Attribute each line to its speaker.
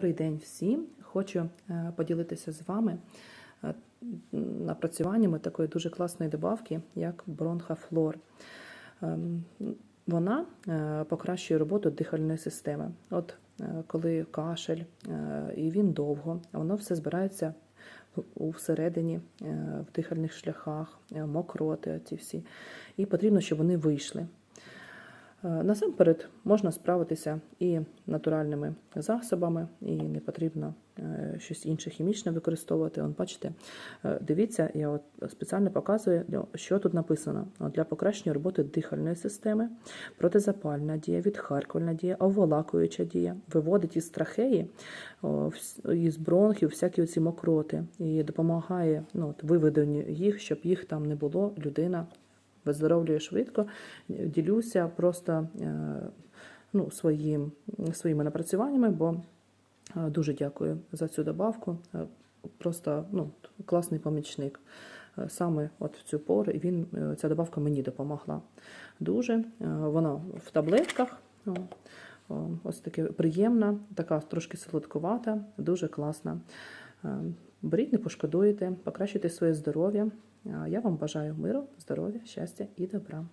Speaker 1: Добрий день всім! Хочу е, поділитися з вами е, напрацюваннями такої дуже класної добавки, як бронхофлор. Ем, Вона е, покращує роботу дихальної системи. От коли кашель, і він довго, воно все збирається всередині, в дихальних шляхах, мокроти ці всі. І потрібно, щоб вони вийшли. Е, Насамперед можна справитися і натуральними засобами, і не потрібно е, щось інше хімічне використовувати. От бачите, е, дивіться, я от спеціально показую, що тут написано. От Для покращення роботи дихальної системи, протизапальна дія, відхаркувальна дія, оволакуюча дія, виводить із трахеї, із бронхів всякі оці мокроти і допомагає ну, виведенню їх, щоб їх там не було. Людина виздоровлює швидко. Ділюся просто е, ну, своїм, своїми напрацюваннями, бо е, дуже дякую за цю добавку. Е, Просто ну, класний помічник. Саме от в цю пору він, ця добавка мені допомогла дуже. Вона в таблетках. Ось таке приємна, така трошки солодкувата, дуже класна. Е, Беріть, не пошкодуєте, покращуйте своє здоров'я. Я вам бажаю миру, здоров'я, щастя і добра.